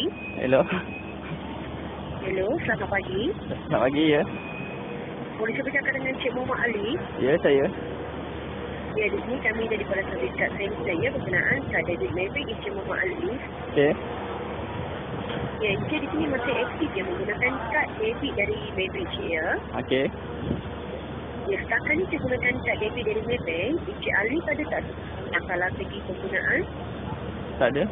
pagi. Hello. Hello, selamat pagi. Selamat pagi ya. Boleh saya bercakap dengan Cik Muhammad Ali? Ya saya. Ya, di sini kami daripada Syarikat Center ya berkenaan kad debit Maybank Encik Muhammad Ali. Okey. Ya, Encik di sini masih aktif ya menggunakan kad debit dari Maybank ya. Okey. Ya, setakat ni saya gunakan kad debit dari Maybank. Encik Ali pada tak masalah segi penggunaan? Tak ada.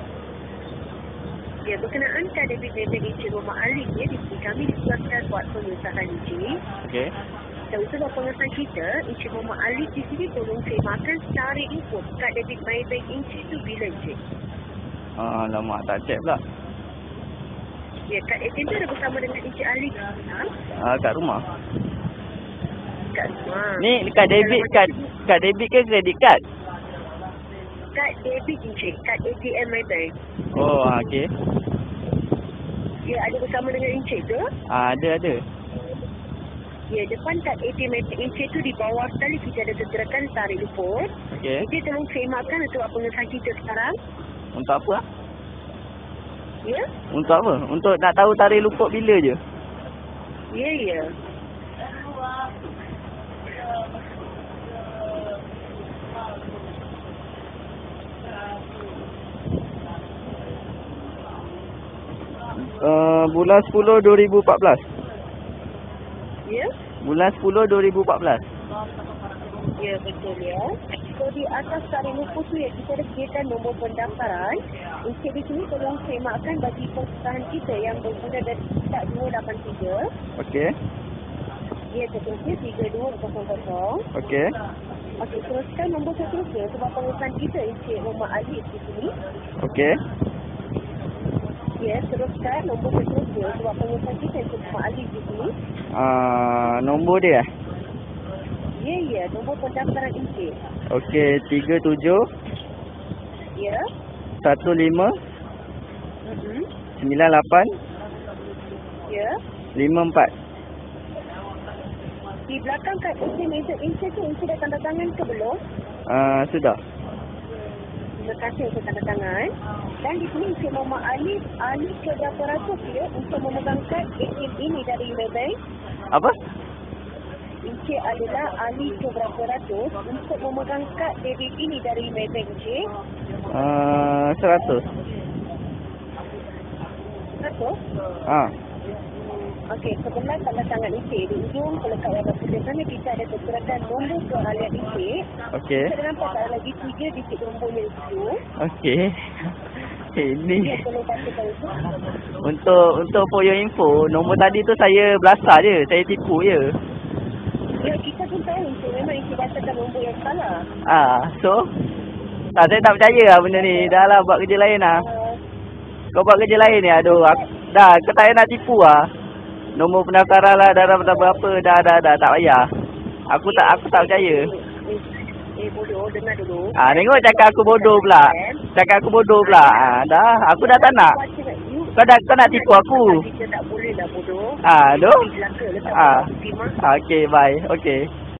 Ya, berkenaan kad debit Maybank Encik Ali ya, di sini kami dikeluarkan buat pengesahan Encik. Okey. Dan untuk pengesahan kita, Encik Muhammad Ali di sini tolong semakan tarikh input kad debit Maybank Encik tu bila Encik? Ah, lama tak check pula. Ya, kad ATM tu ada bersama dengan Encik Ali. Ha? Ah, kat rumah. Kat rumah. Ni kad debit kad kad debit ke kredit kad? Kad debit Encik, kad ATM Maybank. Oh, ah, okey. Ya, ada bersama dengan Encik ke? Ah, ada ada. Ya, depan kad ATM Encik tu di bawah sekali kita ada segerakan tarikh luput. Okey. Encik tolong semakkan untuk apa pengesahan kita sekarang. Untuk apa? ah? Ya? Untuk apa? Untuk nak tahu tarikh luput bila je. Ya, ya. Uh, bulan 10 2014. Ya? Bulan 10 2014. Ya, betul ya. So, di atas tarikh luput tu ya, kita ada sediakan nombor pendaftaran. Encik di sini tolong semakkan bagi pengesahan kita yang bermula dari tak 283. Okey. Ya, seterusnya 3200. Okey. Okey, teruskan nombor seterusnya sebab pengesahan kita Encik Muhammad Ali di sini. Okey. Ya, teruskan nombor seterusnya sebab pengesahan kita Encik Muhammad Ali di sini. Ah, nombor dia. eh? Ya, ya, nombor pendaftaran Encik. Okey, 37 Ya. 15 Mm-hmm. 98 Ya. 54. Di belakang kad Encik meja Encik tu Encik dah tanda tangan ke belum? Ah, sudah. Terima kasih untuk tanda tangan. Dan di sini Encik Muhammad Ali, Ali ke berapa ratus ya untuk memegang kad ATM ini dari Maybank? Apa? Encik adalah Ali ke berapa ratus untuk memegang kad debit ini dari Maybank Encik? Ah, 100. Satu? Ah. Okey, sebelah tanda tangan Encik di ujung pelekat yang bersebut sana kita ada pergerakan nombor keahlian Encik. Okey. Kita nampak tak lagi tiga digit nombor yang itu. Okey. Ini bacakan itu. untuk untuk for your info, nombor tadi tu saya belasah je. Saya tipu je. Ya, kita pun tahu Encik memang Encik bacakan nombor yang salah. Ah, so tak saya tak percaya lah benda ni. Dah lah buat kerja lain lah. Uh, Kau buat kerja lain ni. Aduh, aku, dah kau tak payah nak tipu lah. Nombor pendaftaran lah dah dah berapa dah dah dah tak payah. Aku tak aku tak percaya. Eh, eh, bodoh, dengar dulu. Ah, tengok cakap aku bodoh pula. Cakap aku bodoh pula. Ah, dah, aku dah tak nak. Kau dah kau nak tipu aku. Kita tak boleh lah bodoh. Ah, doh. Ah. Ah, okay, bye. Okay.